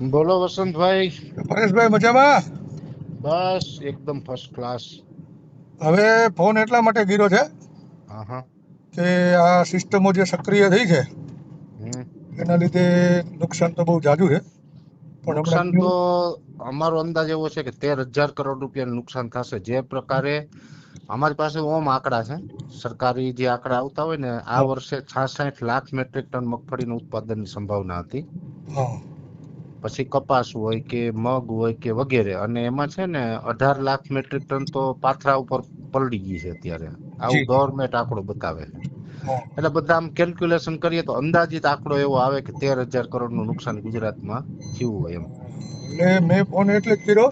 બોલો વસંતભાઈ. પરેશભાઈ મજામાં? બસ એકદમ ફર્સ્ટ ક્લાસ હવે ફોન એટલા માટે ગીરો છે કે આ સિસ્ટમો જે સક્રિય થઈ છે એના લીધે નુકસાન તો બહુ જાજુ છે. પણ નુકસાન તો અમારો અંદાજ એવો છે કે તેર હજાર કરોડ રૂપિયાનું નુકસાન થશે. જે પ્રકારે અમારી પાસે ઓમ આંકડા છે. સરકારી જે આંકડા આવતા હોય ને આ. વર્ષે છાસઠ લાખ મેટ્રિક ટન મગફળીનું ઉત્પાદનની સંભાવના હતી. હા. પછી કપાસ હોય કે મગ હોય કે વગેરે. અને એમાં છે ને અઢાર લાખ મેટ્રિક ટન તો પાથરા ઉપર પલડી ગઈ છે અત્યારે. આવું ગવર્મેન્ટ આંકડો બતાવે છે. એટલે બધા આમ કેલ્ક્યુલેશન કરીએ તો અંદાજિત આંકડો એવો આવે કે તેર હજાર કરોડનું નુકસાન ગુજરાતમાં થયું હોય એમ. એટલે મેં ફોન એટલે જ કર્યો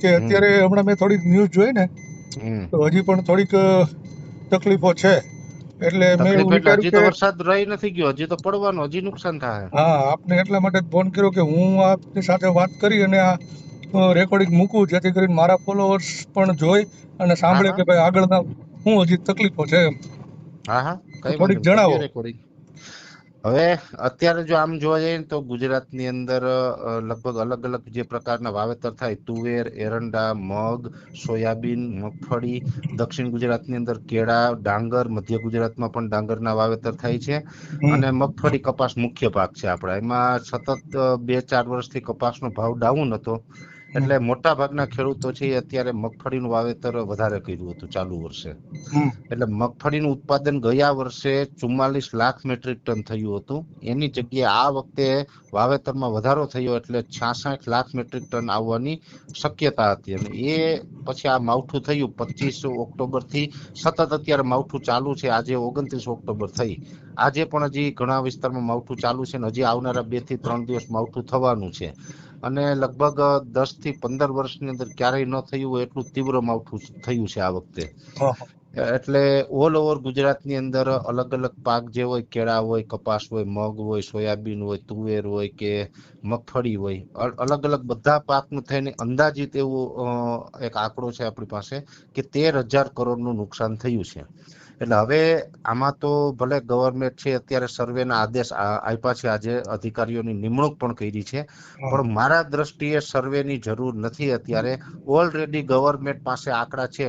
કે અત્યારે હમણાં મેં થોડીક ન્યૂઝ જોઈ ને તો હજી પણ થોડીક તકલીફો છે. એટલે મેં એવું વિચાર્યું કે વરસાદ રહી નથી ગયો હજી તો પડવાનો હજી નુકસાન થાય. હા આપને એટલા માટે ફોન કર્યો કે હું આપની સાથે વાત કરી અને આ રેકોર્ડિંગ મૂકું જેથી કરીને મારા ફોલોઅર્સ પણ જોઈ અને સાંભળે કે ભાઈ આગળના શું હજી તકલીફો છે એમ. હા હા. થોડીક જણાવો. recording. હવે અત્યારે જો આમ જોવા જઈએ તો ગુજરાતની અંદર લગભગ અલગ અલગ જે પ્રકારના વાવેતર થાય તુવેર એરંડા મગ સોયાબીન મગફળી દક્ષિણ ગુજરાતની અંદર કેળા ડાંગર મધ્ય ગુજરાતમાં પણ ડાંગરના વાવેતર થાય છે. અને મગફળી કપાસ મુખ્ય પાક છે આપણા. એમાં સતત બે ચાર વર્ષથી કપાસનો ભાવ ડાઉન હતો. એટલે મોટા ભાગના ખેડૂતો છે અત્યારે મગફળીનું વાવેતર વધારે કર્યું હતું ચાલુ વર્ષે. એટલે મગફળીનું ઉત્પાદન ગયા વર્ષે ચુમ્માલીસ લાખ મેટ્રિક ટન થયું હતું. એની જગ્યાએ આ વખતે વાવેતરમાં વધારો થયો એટલે છાસઠ લાખ મેટ્રિક ટન આવવાની શક્યતા હતી. અને એ પછી આ માવઠું થયું. પચીસ ઓક્ટોબરથી સતત અત્યારે માવઠું ચાલુ છે. આજે ઓગણત્રીસ ઓક્ટોબર થઈ. આજે પણ હજી ઘણા વિસ્તારમાં માવઠું ચાલુ છે અને હજી આવનારા બેથી ત્રણ દિવસ માવઠું થવાનું છે. અને લગભગ દસથી પંદર વર્ષની અંદર ક્યારેય ન થયું હોય એટલું તીવ્ર માવઠું થયું છે આ વખતે. એટલે ઓલ ઓવર ગુજરાતની અંદર અલગ અલગ પાક જે હોય કેળા હોય કપાસ હોય મગ હોય સોયાબીન હોય તુવેર હોય કે મગફળી હોય અલગ અલગ બધા પાકનું થઈને અંદાજિત એવું એક આંકડો છે આપણી પાસે કે તેર હજાર કરોડનું નુકસાન થયું છે. એટલે હવે આમાં તો ભલે ગવર્મેન્ટ છે અત્યારે સર્વેના આદેશ આપ્યા છે આજે અધિકારીઓની નિમણૂક પણ કરી છે. પણ મારા દ્રષ્ટિએ સર્વેની જરૂર નથી અત્યારે. ઓલરેડી ગવર્મેન્ટ પાસે આંકડા છે.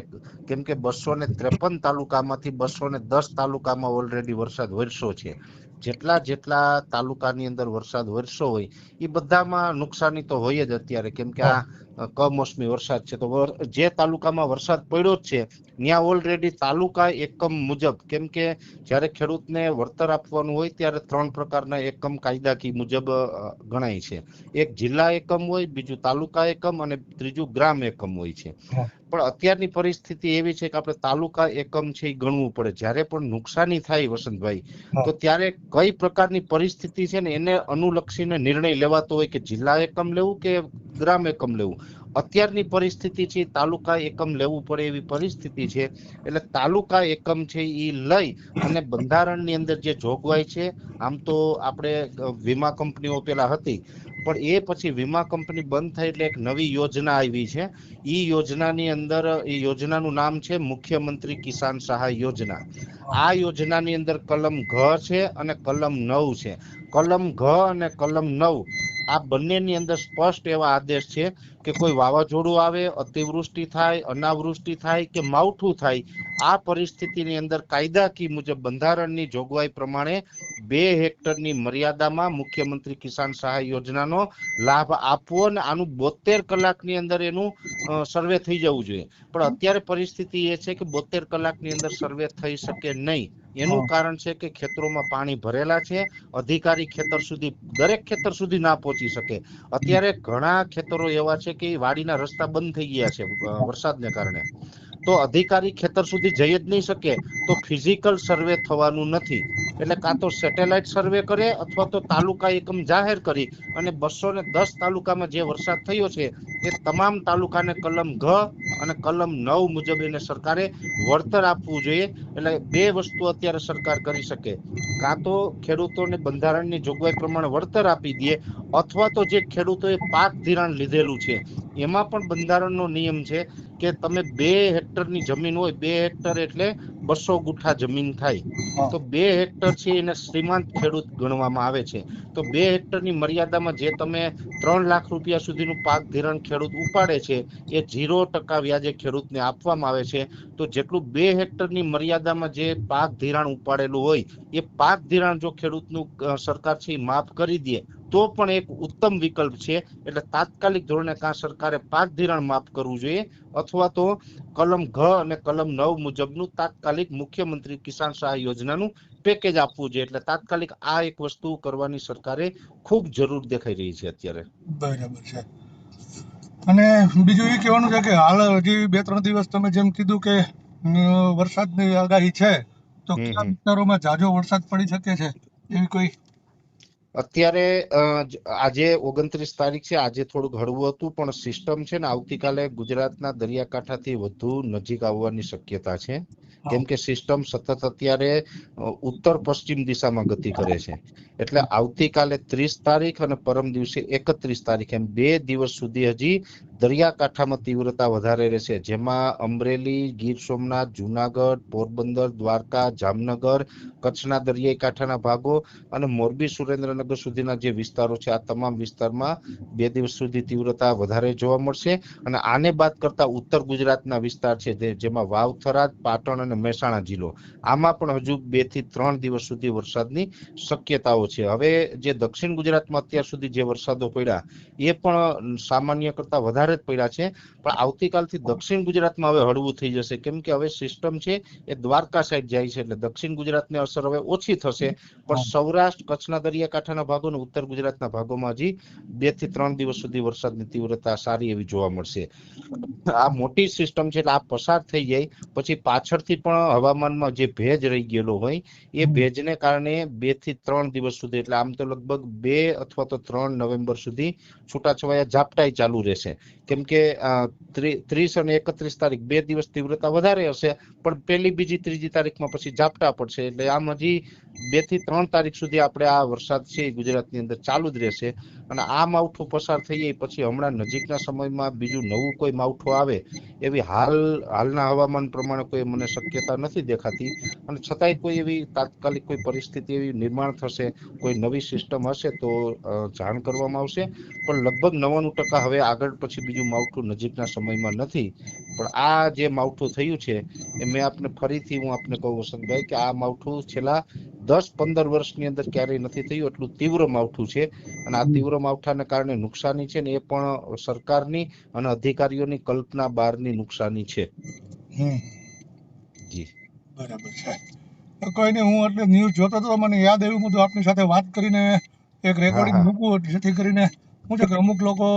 કેમ કે બસો ને ત્રેપન તાલુકામાંથી બસો ને દસ તાલુકામાં ઓલરેડી વરસાદ વરસ્યો છે. જેટલા જેટલા તાલુકાની અંદર વરસાદ વરસ્યો હોય એ બધામાં નુકસાની તો હોય જ અત્યારે. કેમ કે આ કમોસમી વરસાદ છે. તો જે તાલુકામાં વરસાદ પડ્યો જ છે ત્યાં ઓલરેડી તાલુકા એકમ મુજબ કેમ કે જ્યારે ખેડૂતને વળતર આપવાનું હોય ત્યારે ત્રણ પ્રકારના એકમ કાયદાકી મુજબ ગણાય છે. એક જિલ્લા એકમ હોય બીજું તાલુકા એકમ અને ત્રીજું ગ્રામ એકમ હોય છે. પણ અત્યારની પરિસ્થિતિ એવી છે કે આપણે તાલુકા એકમ છે એ ગણવું પડે. જ્યારે પણ નુકસાની થાય વસંતભાઈ તો ત્યારે કઈ પ્રકારની પરિસ્થિતિ છે ને એને અનુલક્ષીને નિર્ણય લેવાતો હોય કે જિલ્લા એકમ લેવું કે ગ્રામ એકમ લેવું. અત્યારની પરિસ્થિતિ છે, તાલુકા એકમ લેવું પડે એવી પરિસ્થિતિ છે, એટલે તાલુકા એકમ છે એ લઈ અને બંધારણની અંદર જે જોગવાઈ છે, આમ તો આપણે વીમા કંપનીઓ પેલા હતી, પણ એ પછી વીમા કંપની બંધ થઈ એટલે એક નવી યોજના આવી છે. એ યોજનાની અંદર, એ યોજનાનું નામ છે મુખ્યમંત્રી કિસાન સહાય યોજના. આ યોજનાની અંદર કલમ ઘ છે અને કલમ નવ છે. કલમ ઘ અને કલમ નવ આ બંનેની અંદર સ્પષ્ટ એવા આદેશ છે કે કોઈ વાવાઝોડું આવે, અતિવૃષ્ટિ થાય, અનાવૃષ્ટિ થાય કે માવઠું થાય, આ પરિસ્થિતિની અંદર કાયદાકી મુજબ બંધારણની જોગવાઈ પ્રમાણે બે હેક્ટરની મર્યાદામાં મુખ્યમંત્રી કિસાન સહાય યોજનાનો લાભ આપવો અને આનું બોતેર કલાકની અંદર એનું સર્વે થઈ જવું જોઈએ. પણ અત્યારે પરિસ્થિતિ એ છે કે બોતેર કલાકની અંદર સર્વે થઈ શકે નહીં. એનું કારણ છે કે ખેતરોમાં પાણી ભરેલા છે અધિકારી ખેતર સુધી દરેક ખેતર સુધી ના પહોંચી શકે. અત્યારે ઘણા ખેતરો એવા છે કે વાડીના રસ્તા બંધ થઈ ગયા છે વરસાદને કારણે. તો અધિકારી ખેતર સુધી જઈ જ નહીં શકે, તો ફિઝિકલ સર્વે થવાનું નથી. એટલે કાં તો સેટેલાઇટ સર્વે કરે અથવા તો તાલુકા એકમ જાહેર કરી અને બસો ને દસ તાલુકામાં જે વરસાદ થયો છે, એ તમામ તાલુકાને કલમ ઘ અને કલમ નવ મુજબ એને સરકારે વળતર આપવું જોઈએ. એટલે બે વસ્તુ અત્યારે સરકાર કરી શકે. કાં તો ખેડૂતોને બંધારણની જોગવાઈ પ્રમાણે વળતર આપી દે અથવા તો જે ખેડૂતોએ પાક ધિરાણ લીધેલું છે, એમાં પણ બંધારણનો નિયમ છે કે તમે બે હેક્ટરની જમીન હોય બે હેક્ટર એટલે બસો ગુઠા જમીન થાય. તો બે હેક્ટર છે એને શ્રીમંત ખેડૂત ગણવામાં આવે છે. તો બે હેક્ટરની મર્યાદામાં જે તમે ત્રણ લાખ રૂપિયા સુધીનું પાક ધિરાણ ખેડૂત ઉપાડે છે એ ઝીરો ટકા વ્યાજે ખેડૂતને આપવામાં આવે છે. તો જેટલું બે હેક્ટરની મર્યાદામાં જે પાક ધિરાણ ઉપાડેલું હોય એ પાક ધિરાણ જો ખેડૂતનું સરકાર છે માફ કરી દે તો પણ એક ઉત્તમ વિકલ્પ છે. એટલે તાત્કાલિક ધોરણે કાં સરકારે પાક ધિરાણ માફ કરવું જોઈએ અથવા તો કલમ ઘ અને કલમ નવ મુજબનું તાત્કાલિક મુખ્યમંત્રી કિસાન સહાય યોજનાનું પેકેજ આપવું જોઈએ. એટલે તાત્કાલિક આ એક વસ્તુ કરવાની સરકારે ખૂબ જરૂર દેખાઈ રહી છે અત્યારે. બરાબર છે. અને બીજું એ કહેવાનું છે કે હાલ હજી બે ત્રણ દિવસ તમે જેમ કીધું કે વરસાદની આગાહી છે તો કયા વિસ્તારોમાં ઝાઝો વરસાદ પડી શકે છે? એવી કોઈ અત્યારે આજે ઓગણત્રીસ તારીખ છે આજે થોડુંક હળવું હતું પણ સિસ્ટમ છે ને આવતીકાલે ગુજરાતના દરિયાકાંઠાથી વધુ નજીક આવવાની શક્યતા છે. કેમ કે સિસ્ટમ સતત અત્યારે ઉત્તર પશ્ચિમ દિશામાં ગતિ કરે છે. એટલે આવતીકાલે ત્રીસ તારીખ અને પરમ દિવસે એકત્રીસ તારીખ એમ બે દિવસ સુધી હજી દરિયાકાંઠામાં તીવ્રતા વધારે રહેશે. જેમાં અમરેલી ગીર સોમનાથ જુનાગઢ પોરબંદર દ્વારકા જામનગર કચ્છના દરિયાઈ કાંઠાના ભાગો અને મોરબી સુરેન્દ્રનગર સુધીના જે વિસ્તારો છે, આ તમામ વિસ્તારમાં બે દિવસ સુધી તીવ્રતા વધારે જોવા મળશે. અને આને બાદ કરતા ઉત્તર ગુજરાતના વિસ્તાર છે જેમાં વાવ પાટણ અને મહેસાણા જિલ્લો. આમાં પણ હજુ બેથી ત્રણ દિવસ સુધી વરસાદની શક્યતાઓ છે. હવે જે દક્ષિણ ગુજરાતમાં અત્યાર સુધી જે વરસાદો પડ્યા, એ પણ સામાન્ય કરતા વધારે જ પડ્યા છે. પણ આવતીકાલથી દક્ષિણ ગુજરાતમાં હવે હળવું થઈ જશે. કેમ કે હવે સિસ્ટમ છે એ દ્વારકા સાઈડ જાય છે. એટલે દક્ષિણ ગુજરાતની અસર હવે ઓછી થશે. પણ સૌરાષ્ટ્ર, કચ્છના દરિયાકાંઠાના ભાગો અને ઉત્તર ગુજરાતના ભાગોમાં હજી બેથી ત્રણ દિવસ સુધી વરસાદની તીવ્રતા સારી એવી જોવા મળશે. આ મોટી સિસ્ટમ છે એટલે આ પસાર થઈ જાય પછી પાછળથી પણ હવામાનમાં જે ભેજ રહી ગયેલો હોય એ ભેજને કારણે બેથી ત્રણ દિવસ સુધી એટલે આમ તો લગભગ બે અથવા તો ત્રણ નવેમ્બર સુધી છૂટાછવાયા ઝાપટાઈ ચાલુ રહેશે. કેમ કે ત્રીસ અને એકત્રીસ તારીખ બે દિવસ તીવ્રતા વધારે હશે પણ પહેલી બીજી ત્રીજી તારીખમાં પછી ઝાપટા પડશે. એટલે આમ હજી બેથી ત્રણ તારીખ સુધી આપણે આ વરસાદ છે ગુજરાતની અંદર ચાલુ જ રહેશે. અને આ માવઠું પસાર થઈ જાય પછી હમણાં નજીકના સમયમાં બીજું નવું કોઈ માવઠું આવે, એવી હાલ, હાલના હવામાન પ્રમાણે કોઈ મને શક્યતા નથી દેખાતી. અને છતાંય કોઈ એવી તાત્કાલિક કોઈ પરિસ્થિતિ એવી નિર્માણ થશે, કોઈ નવી સિસ્ટમ હશે તો જાણ કરવામાં આવશે. પણ લગભગ નવ્વાણું ટકા હવે આગળ પછી બીજું માવઠું નજીકના સમયમાં નથી. પણ આ જે માવઠું થયું છે એ મેં આપને ફરીથી હું આપને કહું વસંતભાઈ કે આ માવઠું છેલ્લા દસ પંદર વર્ષની અંદર ક્યારેય નથી થયું. એટલું તીવ્ર માવઠું છે અને આ તીવ્ર માવઠાને કારણે નુકસાની છે ને એ પણ સરકારની અને અધિકારીઓની કલ્પના બહારની નુકસાની છે. જી. બરાબર છે. કોઈ નહીં હું એટલે ન્યૂઝ જોતો હતો મને યાદ આવ્યું બધું આપની સાથે વાત કરીને એક રેકોર્ડિંગ. મૂકવું જેથી કરીને હું છે કે અમુક લોકો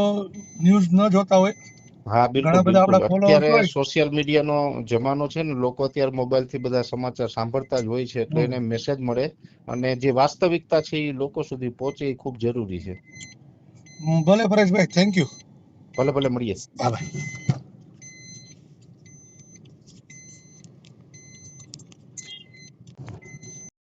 ન્યૂઝ ન જોતા હોય હા બિલકુલ બિલકુલ. અત્યારે સોશિયલ મીડિયાનો જમાનો છે ને લોકો અત્યારે મોબાઈલથી બધા સમાચાર સાંભળતા જ હોય છે એટલે એને મેસેજ મળે અને જે વાસ્તવિકતા છે એ લોકો સુધી પહોંચે એ ખૂબ જરૂરી છે. ભલે પરેશભાઈ થેન્ક યુ ભલે ભલે મળીએ. બાય